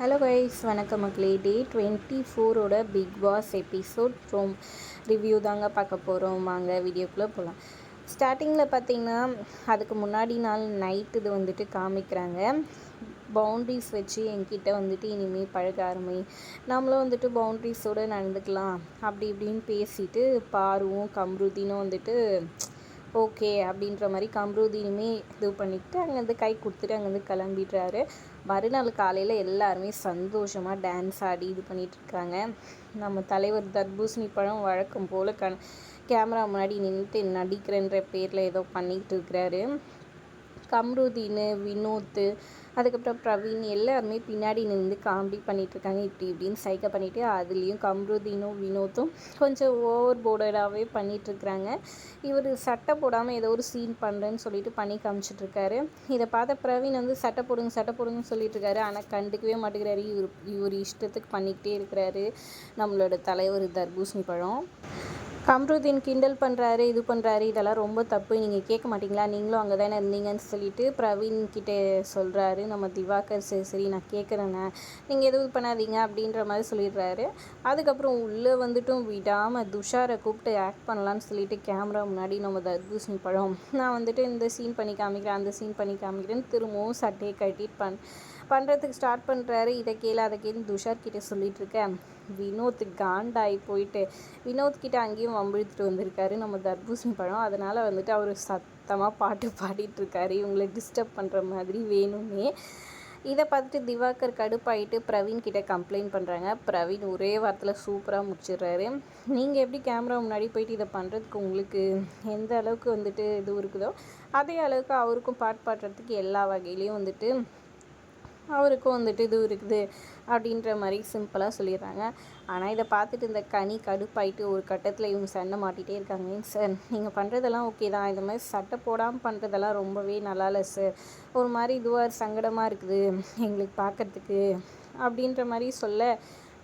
Hello guys வணக்கம் மக்களே. Day twenty ஃபோரோட பிக் பாஸ் எபிசோட் ரோம் ரிவ்யூ தாங்க பார்க்க போகிறோம் வாங்க வீடியோக்குள்ளே போகலாம் ஸ்டார்டிங்கில் பார்த்தீங்கன்னா அதுக்கு முன்னாடி நாள் நைட் இது வந்துட்டு காமிக்கிறாங்க. பவுண்ட்ரிஸ் வச்சு என்கிட்ட வந்துட்டு இனிமேல் பழக ஆரம்பி. நம்மளும் வந்துட்டு பவுண்ட்ரிஸோடு நடந்துக்கலாம். அப்படி இப்படின்னு பேசிட்டு பாருவும் கம்ருதினும் வந்துட்டு ஓகே அப்படின்ற மாதிரி கம்ருதினுமே இது பண்ணிக்கிட்டு அங்கேருந்து கை கொடுத்துட்டு அங்கேருந்து கிளம்பிடுறாரு. மறுநாள் காலையில் எல்லாருமே சந்தோஷமாக டான்ஸ் ஆடி இது பண்ணிகிட்ருக்காங்க நம்ம தலைவர் தர்பூசணி பழம் வழக்கம் போல் க கேமரா முன்னாடி நின்றுட்டு நடிக்கிறன்ற பேரில் ஏதோ பண்ணிகிட்டு இருக்கிறாரு. கம்ருதீன் வினோத் அதுக்கப்புறம் பிரவீன் எல்லாருமே பின்னாடி நின்று காமெடி பண்ணிகிட்ருக்காங்க இப்படி இப்படின்னு சைக்கை பண்ணிவிட்டு அதுலேயும் கம்ருதீனும் வினோத்தும் கொஞ்சம் ஓவர் போர்டடாகவே பண்ணிகிட்ருக்குறாங்க இவர் சட்டை போடாமல் ஏதோ ஒரு சீன் பண்ணுறேன்னு சொல்லிட்டு பண்ணி காமிச்சிட்ருக்காரு இதை பார்த்த பிரவீன் வந்து சட்டை போடுங்க சட்டை போடுங்கன்னு சொல்லிட்டுருக்காரு. ஆனால் கண்டுக்கவே மாட்டேங்கிறாரு. இவர் இவர் இஷ்டத்துக்கு பண்ணிக்கிட்டே இருக்கிறாரு. நம்மளோட தலைவர் தர்பூசணி பழம். கம்ருதீன் கிண்டல் பண்ணுறாரு இது பண்ணுறாரு இதெல்லாம் ரொம்ப தப்பு. நீங்கள் கேட்க மாட்டிங்களா? நீங்களும் அங்கே தானே இருந்தீங்கன்னு சொல்லிட்டு பிரவீன் கிட்டே சொல்கிறாரு நம்ம திவாகர் சரி சரி நான் கேட்குறேண்ணே. நீங்கள் எதுவும் பண்ணாதீங்க அப்படின்ற மாதிரி சொல்லிடுறாரு. அதுக்கப்புறம் உள்ளே வந்துட்டும் விடாமல் துஷாரை கூப்பிட்டு ஆக்ட் பண்ணலான்னு சொல்லிட்டு கேமரா முன்னாடி நம்ம தர்பூசணி பழம் நான் வந்துட்டு இந்த சீன் பண்ணி காமிக்கிறேன் அந்த சீன் பண்ணி காமிக்கிறேன்னு திரும்பவும் சட்டையை கட்டிட்டு பண் பண்ணுறதுக்கு ஸ்டார்ட் பண்ணுறாரு இதை கேளு அதை கேளு துஷார் கிட்டே சொல்லிட்டு இருக்கேன் வினோத் காண்டாகி போயிட்டு வினோத் கிட்ட அங்கேயும் வம்பிழுத்துட்டு வந்திருக்காரு. நம்ம தர்பூசணி பழம். அதனால் வந்துட்டு அவர் சத்தமாக பாட்டு பாடிட்டுருக்காரு இவங்களை டிஸ்டர்ப் பண்ணுற மாதிரி வேணும்னே. இதை பார்த்துட்டு திவாகர் கடுப்பாயிட்டு பிரவீன் கிட்ட கம்ப்ளைண்ட் பண்ணுறாங்க பிரவீன் ஒரே வாரத்தில் சூப்பராக முடிச்சிடுறாரு. நீங்கள் எப்படி கேமரா முன்னாடி போயிட்டு இதை பண்ணுறதுக்கு உங்களுக்கு எந்த அளவுக்கு வந்துட்டு இது இருக்குதோ அதே அளவுக்கு அவருக்கும் பாட்டு பாடுறதுக்கு எல்லா வகையிலையும் வந்துட்டு அவருக்கும் வந்துட்டு இது இருக்குது அப்படின்ற மாதிரி சிம்பிளாக சொல்லிடுறாங்க. ஆனால் இதை பார்த்துட்டு இந்த கனி கடுப்பாயிட்டு ஒரு கட்டத்தில் இவங்க சண்டை மாட்டிகிட்டே இருக்காங்க. சார் நீங்கள் பண்ணுறதெல்லாம் ஓகே தான். இந்த மாதிரி சட்டை போடாமல் பண்ணுறதெல்லாம் ரொம்பவே நல்லா இல்லை சார் ஒரு மாதிரி இதுவாக சங்கடமாக இருக்குது எங்களுக்கு பார்க்குறதுக்கு அப்படின்ற மாதிரி சொல்ல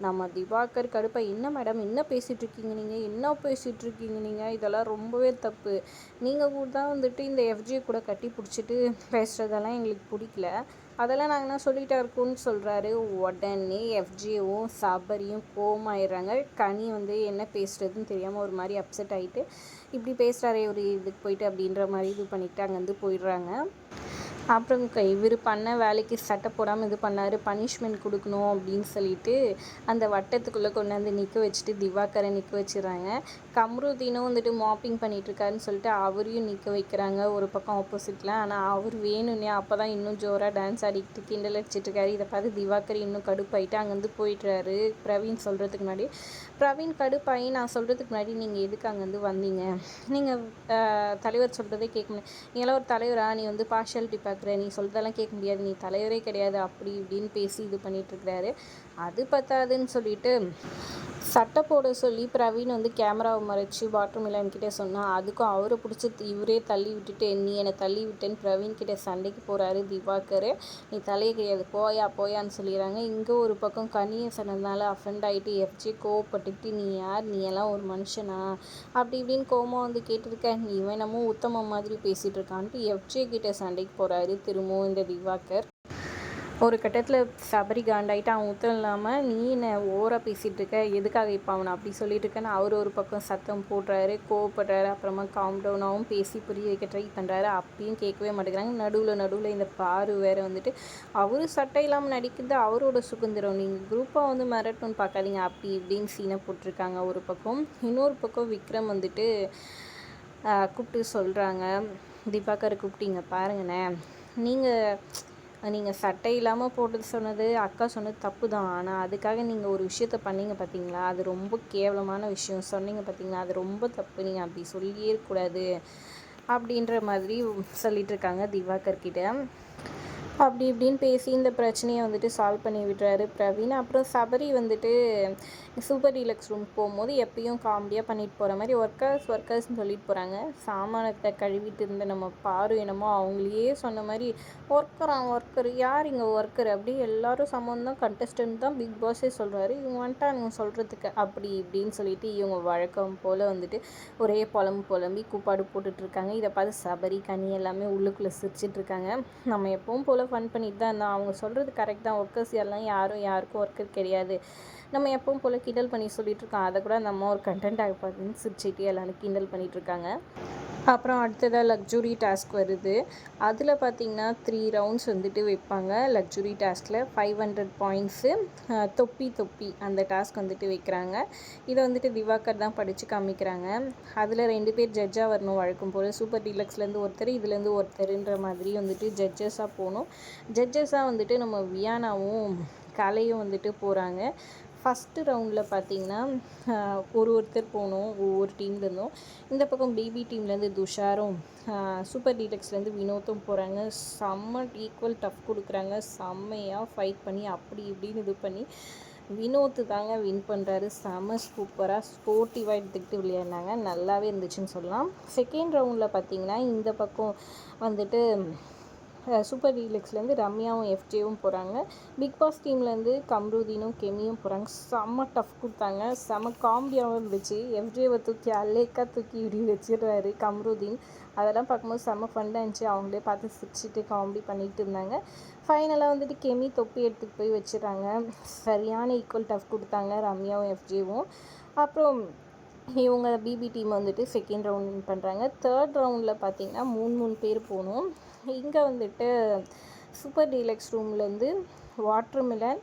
நம்ம திவாகர் கடுப்பை என்ன மேடம் என்ன பேசிகிட்ருக்கீங்க நீங்கள் என்ன பேசிகிட்ருக்கீங்க நீங்கள் இதெல்லாம் ரொம்பவே தப்பு. நீங்கள் கூட தான் வந்துட்டு இந்த எஃப்ஜியை கூட கட்டி பிடிச்சிட்டு பேசுகிறதெல்லாம் எங்களுக்கு பிடிக்கல. அதெல்லாம் நாங்கள் என்ன சொல்லிகிட்டா இருக்கோம்னு சொல்கிறாரு உடனே எஃப்ஜியும் சபரியும் கோமாயிடுறாங்க கனி வந்து என்ன பேசுகிறதுன்னு தெரியாமல் ஒரு மாதிரி அப்செட் ஆகிட்டு இப்படி பேசுகிறாரே ஒரு இதுக்கு போயிட்டு அப்படின்ற மாதிரி இது பண்ணிவிட்டு அங்கேருந்து போயிடுறாங்க. அப்புறம் இவர் பண்ண வேலைக்கு சட்டை போடாமல் இது பண்ணார் பனிஷ்மெண்ட் கொடுக்கணும் அப்படின்னு சொல்லிட்டு அந்த வட்டத்துக்குள்ளே கொண்டாந்து நிற்க வச்சுட்டு திவாகரை நிற்க வச்சுறாங்க. கம்ருதீனும் வந்துட்டு மாப்பிங் பண்ணிகிட்ருக்காருன்னு சொல்லிட்டு அவரையும் நிற்க வைக்கிறாங்க ஒரு பக்கம் ஆப்போசிட்டில் ஆனால் அவர் வேணும்னே அப்போ தான் இன்னும் ஜோராக டான்ஸ் ஆடிக்கிட்டு கிண்டல் அடிச்சிட்ருக்காரு இதை பார்த்து திவாகர் இன்னும் கடுப்பாயிட்டு அங்கேருந்து போயிட்டுறாரு பிரவீன் சொல்கிறதுக்கு முன்னாடி பிரவீன் கடுப்பாயி நான் சொல்கிறதுக்கு முன்னாடி நீங்கள் எதுக்கு அங்கேருந்து வந்தீங்க? நீங்கள் தலைவர் சொல்கிறதே கேட்க முடியும் நீங்களாம் ஒரு தலைவரா? நீ வந்து பார்ஷியாலிட்டி பார்க்குற. நீ சொல்கிறதெல்லாம் கேட்க முடியாது. நீ தலைவரே கிடையாது. அப்படி இப்படின்னு பேசி இது பண்ணிகிட்ருக்கிறாரு அது பத்தாதுன்னு சொல்லிட்டு சட்டை போட சொல்லி பிரவீன் வந்து கேமராவை மறைச்சி பாத்ரூம் கிட்டே சொன்னால் அதுக்கும் அவரை பிடிச்சி இவரே தள்ளி விட்டுட்டு நீ என்னை தள்ளி விட்டேன்னு பிரவீன் கிட்டே சண்டைக்கு போகிறாரு திவாகர். நீ தலையை கிடையாது போயா போயான்னு சொல்லிடுறாங்க. இங்கே ஒரு பக்கம் கனியை சொன்னதுனால அஃபெண்ட் ஆகிட்டு எஃப்ஜி கோவப்பட்டுக்கிட்டு நீ யார்? நீ எல்லாம் ஒரு மனுஷனா? அப்படி இப்படின்னு கோமா வந்து கேட்டிருக்க. நீ வேணமோ உத்தமம் மாதிரி பேசிகிட்டு இருக்கான்ட்டு எஃப்ஜே கிட்டே சண்டைக்கு போகிறாரு திரும்பவும் இந்த திவாகர். ஒரு கட்டத்தில் சபரி காண்டாயிட்டு அவன் உத்தம் இல்லாமல் நீ என்ன ஓவராக பேசிகிட்டு இருக்க? எதுக்காக இப்போ அவனை அப்படி சொல்லிட்டு இருக்கேன்னு அவர் ஒரு பக்கம் சத்தம் போடுறாரு கோவப்படுறாரு அப்புறமா காம் டவுனாகவும் பேசி புரிய வைக்க ட்ரை பண்ணுறாரு அப்பயும் கேட்கவே மாட்டேங்கிறாங்க. நடுவில் நடுவில் இந்த பாரு வேறு வந்துட்டு அவர் சட்டை இல்லாமல் நடிக்கிறது அவரோட சுதந்திரம். நீங்கள் குரூப்பாக வந்து மிரட்டணும்னு பார்க்காதீங்க. அப்படி இப்படின்னு சீனை போட்டிருக்காங்க ஒரு பக்கம். இன்னொரு பக்கம் விக்ரம் வந்துட்டு கூப்பிட்டு சொல்கிறாங்க தீபாக்கரை கூப்பிட்டீங்க பாருங்கண்ணே நீங்கள் நீங்கள் சட்டை இல்லாமல் போட்டது சொன்னது அக்கா சொன்னது தப்பு தான் ஆனால் அதுக்காக நீங்கள் ஒரு விஷயத்த பண்ணீங்க பார்த்தீங்களா அது ரொம்ப கேவலமான விஷயம். சொன்னீங்க பார்த்தீங்களா அது ரொம்ப தப்பு. நீங்கள் அப்படி சொல்லியே கூடாது அப்படின்ற மாதிரி சொல்லிகிட்ருக்காங்க திவாகர் கிட்ட. அப்படி இப்படின்னு பேசி இந்த பிரச்சனையை வந்துட்டு சால்வ் பண்ணி விடுறாரு பிரவீன். அப்புறம் சபரி வந்துட்டு சூப்பர் டீலக்ஸ் ரூம் போகும்போது எப்பயும் காமெடியாக பண்ணிட்டு போகிற மாதிரி ஒர்க்கர்ஸ் ஒர்க்கர்ஸ்னு சொல்லிட்டு போகிறாங்க சாமானத்தை கழுவிட்டு இருந்த நம்ம பாரு என்னமோ அவங்களையே சொன்ன மாதிரி ஒர்க்கரா ஒர்க்கர் யார் இங்கே ஒர்க்கர் அப்படி எல்லாரும் சம்மந்தம் கண்டஸ்டன்ட் தான் பிக் பாஸே சொல்கிறாரு இவங்க வந்துட்டு அவங்க சொல்கிறதுக்கு அப்படி இப்படின்னு சொல்லிட்டு இவங்க வழக்கம் போல் வந்துட்டு ஒரே புலம்பு புலம்பி கூப்பாடு போட்டுட்ருக்காங்க இதை பார்த்து சபரி கனி எல்லாமே உள்ளுக்குள்ளே சிரிச்சிட்ருக்காங்க நம்ம எப்பவும் போல் ஃபன் பண்ணிட்டு தான் இருந்தோம். அவங்க சொல்கிறது கரெக்ட் தான். ஒர்க்கர்ஸ் எல்லாம் யாரும் யாருக்கும் ஒர்க்கர் கிடையாது. நம்ம எப்பவும் போல் கிண்டல் பண்ணி சொல்லிட்டு இருக்கோம் அதை கூட நம்ம ஒரு கண்டென்ட் ஆகி பார்த்துன்னு சிரிச்சிட்டு எல்லாரும் கிண்டல் பண்ணிகிட்ருக்காங்க அப்புறம் அடுத்ததாக லக்ஸுரி டாஸ்க் வருது. அதில் பார்த்தீங்கன்னா த்ரீ ரவுண்ட்ஸ் வந்துட்டு வைப்பாங்க. லக்ஸுரி டாஸ்கில் ஃபைவ் ஹண்ட்ரட் பாயிண்ட்ஸு தொப்பி தொப்பி அந்த டாஸ்க் வந்துட்டு வைக்கிறாங்க. இதை வந்துட்டு திவாகர் தான் படித்து காமிக்கிறாங்க. அதில் ரெண்டு பேர் ஜட்ஜாக வரணும் வழக்கம் போல். சூப்பர் டீலக்ஸ்லேருந்து ஒருத்தர் இதுலேருந்து ஒருத்தருன்ற மாதிரி வந்துட்டு ஜட்ஜஸாக போகணும். ஜட்ஜஸாக வந்துட்டு நம்ம வியானாவும் கலையும் வந்துட்டு போகிறாங்க ஃபஸ்ட்டு ரவுண்டில் பார்த்தீங்கன்னா ஒரு ஒருத்தர் போகணும் ஒவ்வொரு டீம்லேருந்தும் இந்த பக்கம் பேபி டீம்லேருந்து துஷாரும் சூப்பர் டீடெக்ஸ்லேருந்து வினோத்தும் போகிறாங்க செம்ம ஈக்குவல் டஃப் கொடுக்குறாங்க. செம்மையாக ஃபைட் பண்ணி அப்படி இப்படின்னு இது பண்ணி வினோத்து தாங்க வின் பண்ணுறாரு செம சூப்பராக ஸ்போர்ட்டிவாக எடுத்துக்கிட்டு விளையாடினாங்க. நல்லாவே இருந்துச்சுன்னு சொல்லலாம். செகண்ட் ரவுண்டில் பார்த்தீங்கன்னா இந்த பக்கம் வந்துட்டு சூப்பர் டீலக்ஸ்லேருந்து ரம்யாவும் எஃப்ஜேவும் போகிறாங்க பிக் பாஸ் டீம்லேருந்து கம்ருதீனும் கெமியும் போகிறாங்க செம்ம டஃப் கொடுத்தாங்க. செம்ம காமெடியாகவும் இருந்துச்சு. எஃப்ஜேவை தூக்கி அல்லேக்கா தூக்கி இடி வச்சிடுறாரு கம்ருதீன். அதெல்லாம் பார்க்கும்போது செம்ம ஃபண்டாக இருந்துச்சு. அவங்களே பார்த்து சிரிச்சிட்டு காமெடி பண்ணிகிட்டு இருந்தாங்க. ஃபைனலாக வந்துட்டு கெமி தொப்பி எடுத்துகிட்டு போய் வச்சுறாங்க சரியான ஈக்குவல் டஃப் கொடுத்தாங்க ரம்யாவும் எஃப்ஜேவும் அப்புறம் இவங்க பிபி டீம் வந்துட்டு செகண்ட் ரவுண்ட் வின் பண்ணுறாங்க தேர்ட் ரவுண்டில் பார்த்திங்கன்னா மூணு மூணு பேர் போகணும். இங்கே வந்துட்டு சூப்பர் டீலக்ஸ் ரூம்லேருந்து வாட்டர்மிலன்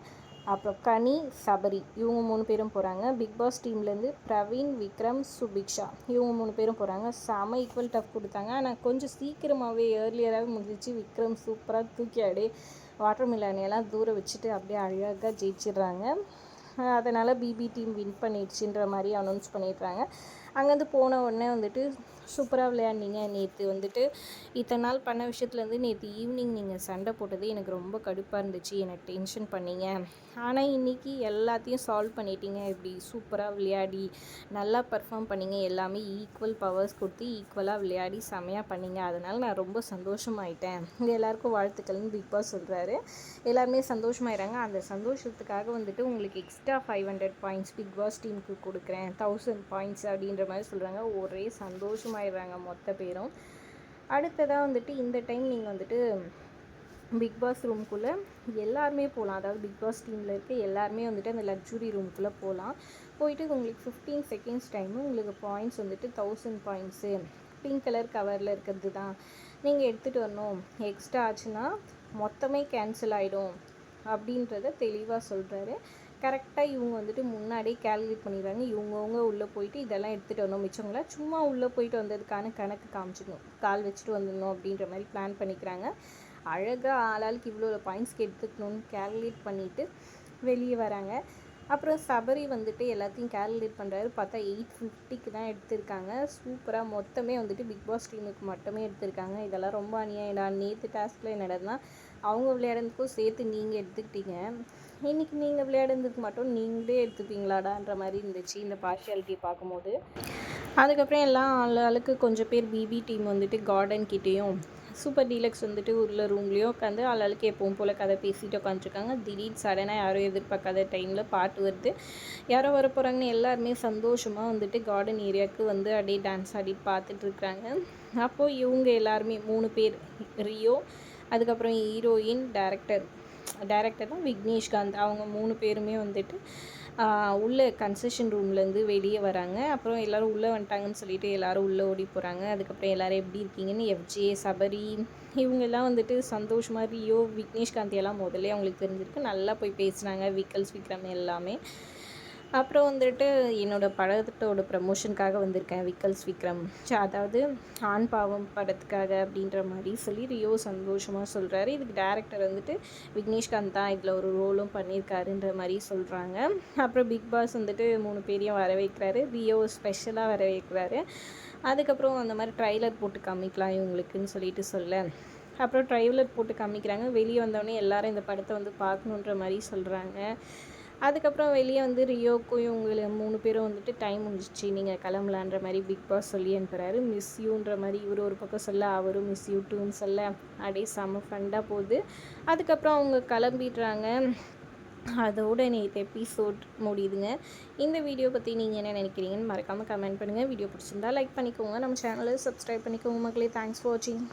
அப்புறம் கனி சபரி இவங்க மூணு பேரும் போகிறாங்க பிக் பாஸ் டீம்லேருந்து பிரவீன் விக்ரம் சுபிக்ஷா இவங்க மூணு பேரும் போகிறாங்க செம ஈக்குவல் டஃப் கொடுத்தாங்க. ஆனால் கொஞ்சம் சீக்கிரமாகவே ஏர்லியராகவே முடிஞ்சிச்சு விக்ரம் சூப்பராக தூக்கி அப்படியே வாட்டர் மிலானியெல்லாம் தூரம் வச்சுட்டு அப்படியே அழகாக ஜெயிச்சிடுறாங்க. அதனால் பிபி டீம் வின் பண்ணிடுச்சுன்ற மாதிரி அனௌன்ஸ் பண்ணிடுறாங்க. அங்கேருந்து போன உடனே வந்துட்டு சூப்பராக விளையாடினீங்க. நேற்று வந்துட்டு இத்தனை நாள் பண்ண விஷயத்துலேருந்து நேற்று ஈவினிங் நீங்கள் சண்டை போட்டது எனக்கு ரொம்ப கடுப்பாக இருந்துச்சு. எனக்கு டென்ஷன் பண்ணீங்க. ஆனால் இன்றைக்கி எல்லாத்தையும் சால்வ் பண்ணிட்டீங்க. இப்படி சூப்பராக விளையாடி நல்லா பர்ஃபார்ம் பண்ணிங்க. எல்லாமே ஈக்குவல் பவர்ஸ் கொடுத்து ஈக்குவலாக விளையாடி செமையாக பண்ணிங்க. அதனால் நான் ரொம்ப சந்தோஷமாயிட்டேன். இது எல்லாருக்கும் வாழ்த்துக்கள்னு பிக் பாஸ் சொல்கிறாரு எல்லாருமே சந்தோஷமாயிறாங்க அந்த சந்தோஷத்துக்காக வந்துட்டு உங்களுக்கு extra five hundred points Bigg Boss டீமுக்கு கொடுக்குறேன். தௌசண்ட் பாயிண்ட்ஸ் அப்படின்ற மாதிரி சொல்கிறாங்க ஒரே சந்தோஷமாயிடுறாங்க மொத்த பேரும். அடுத்ததாக வந்துட்டு இந்த டைம் நீங்கள் வந்துட்டு பிக் பாஸ் ரூம்குள்ளே எல்லாருமே போகலாம் அதாவது பிக் பாஸ் டீமில் இருக்க எல்லாருமே வந்துட்டு அந்த லக்ஸுரி ரூம்குள்ளே போகலாம் போயிட்டு உங்களுக்கு ஃபிஃப்டீன் செகண்ட்ஸ் டைமு உங்களுக்கு பாயிண்ட்ஸ் வந்துட்டு தௌசண்ட் பாயிண்ட்ஸு பிங்க் கலர் கவரில் இருக்கிறது தான் நீங்கள் எடுத்துகிட்டு வரணும். எக்ஸ்ட்ரா ஆச்சுன்னா மொத்தமே கேன்சல் ஆகிடும் அப்படின்றத தெளிவாக சொல்கிறாரு கரெக்டாக இவங்க வந்துட்டு முன்னாடியே கேல்குலேட் பண்ணிடுறாங்க. இவங்கவுங்க உள்ளே போயிட்டு இதெல்லாம் எடுத்துகிட்டு வரணும் மிச்சவங்கள சும்மா உள்ளே போயிட்டு வந்ததுக்கான கணக்கு காமிச்சிக்கணும் கால் வச்சுட்டு வந்துடணும் அப்படின்ற மாதிரி பிளான் பண்ணிக்கிறாங்க. அழகாக ஆளாளுக்கு இவ்வளோ பாயிண்ட்ஸ்க்கு எடுத்துக்கணும்னு கேல்குலேட் பண்ணிவிட்டு வெளியே வராங்க. அப்புறம் சபரி வந்துட்டு எல்லாத்தையும் கேல்குலேட் பண்ணுறாரு பார்த்தா எயிட் ஃபிஃப்டிக்கு தான் எடுத்திருக்காங்க. சூப்பராக மொத்தமே வந்துட்டு பிக் பாஸ் டீமுக்கு மட்டுமே எடுத்திருக்காங்க. இதெல்லாம் ரொம்ப அநியாயம்டா. நேற்று டாஸ்கில் என்னடா அவங்க விளையாடுறதுக்கும் சேர்த்து நீங்கள் எடுத்துக்கிட்டீங்க. இன்றைக்கி நீங்கள் விளையாடுறதுக்கு மட்டும் நீங்களே எடுத்துப்பீங்களாடான்ற மாதிரி இருந்துச்சு இந்த பார்ஷியாலிட்டியை பார்க்கும்போது. அதுக்கப்புறம் எல்லாம் ஆள் ஆளுக்கு கொஞ்சம் பேர் பிபி டீம் வந்துட்டு கார்டன் கிட்டேயும் சூப்பர் டீலக்ஸ் வந்துட்டு உள்ள ரூம்லேயும் உட்காந்து ஆளுக்கு எப்பவும் போல் கதை பேசிட்டு உட்காந்துருக்காங்க திடீர் சடனாக யாரும் எதிர்பார்க்காத டைமில் பாட்டு வருது. யாரோ வர போகிறாங்கன்னு எல்லாருமே சந்தோஷமாக வந்துட்டு கார்டன் ஏரியாவுக்கு வந்து அப்படியே டான்ஸ் ஆடி பார்த்துட்ருக்கறாங்க அப்போது இவங்க எல்லாருமே மூணு பேர் ரியோ அதுக்கப்புறம் ஹீரோயின் டேரக்டர் டேரக்டர் தான் விக்னேஷ்காந்த். அவங்க மூணு பேருமே வந்துட்டு உள்ளே கன்செஷன் ரூம்லேருந்து வெளியே வராங்க. அப்புறம் எல்லோரும் உள்ளே வந்துட்டாங்கன்னு சொல்லிட்டு எல்லோரும் உள்ளே ஓடி போகிறாங்க அதுக்கப்புறம் எல்லோரும் எப்படி இருக்கீங்கன்னு எஃப்ஜே சபரி இவங்கெல்லாம் வந்துட்டு சந்தோஷமாக ரியோ விக்னேஷ்காந்த் எல்லாம் முதல்ல அவங்களுக்கு தெரிஞ்சிருக்கு. நல்லா போய் பேசுனாங்க விக்கல்ஸ் விக்ரம் எல்லாமே. அப்புறம் வந்துட்டு என்னோடய படத்தோட ப்ரமோஷனுக்காக வந்திருக்கேன் விக்கல்ஸ் விக்ரம் அதாவது ஆண் பாவம் படத்துக்காக அப்படின்ற மாதிரி சொல்லி ரியோ சந்தோஷமாக சொல்கிறாரு இதுக்கு டேரக்டர் வந்துட்டு விக்னேஷ்காந்த் தான் இதில் ஒரு ரோலும் பண்ணியிருக்காருன்ற மாதிரி சொல்கிறாங்க அப்புறம் பிக் பாஸ் வந்துட்டு மூணு பேரையும் வர வைக்கிறாரு. ரியோ ஸ்பெஷலாக வர வைக்கிறாரு. அதுக்கப்புறம் அந்த மாதிரி ட்ரைலர் போட்டு காமிக்கலாம் இவங்களுக்குன்னு சொல்லிட்டு சொல்ல. அப்புறம் ட்ரைலர் போட்டு காமிக்கிறாங்க. வெளியே வந்தோடனே எல்லாரும் இந்த படத்தை வந்து பார்க்கணுன்ற மாதிரி சொல்கிறாங்க அதுக்கப்புறம் வெளியே வந்து ரியோக்கும் இவங்களை மூணு பேரும் வந்துட்டு டைம் முடிஞ்சிச்சு. நீங்கள் கிளம்பலான்ற மாதிரி பிக் பாஸ் சொல்லி அனுப்புகிறாரு மிஸ் யூன்ற மாதிரி இவர் ஒரு பக்கம் சொல்ல அவரும் மிஸ் யூ டூன்னு சொல்ல அப்படியே செம்ம ஃபண்டாக போகுது. அதுக்கப்புறம் அவங்க கிளம்பிடுறாங்க. அதோட நேற்று எபிசோட் முடியுதுங்க. இந்த வீடியோ பற்றி நீங்கள் என்ன நினைக்கிறீங்கன்னு மறக்காமல் கமெண்ட் பண்ணுங்கள் வீடியோ பிடிச்சிருந்தா லைக் பண்ணிக்கோங்க. நம்ம சேனலை சப்ஸ்கிரைப் பண்ணிக்கோங்க மக்களே. தேங்க்ஸ் ஃபார் வாட்சிங்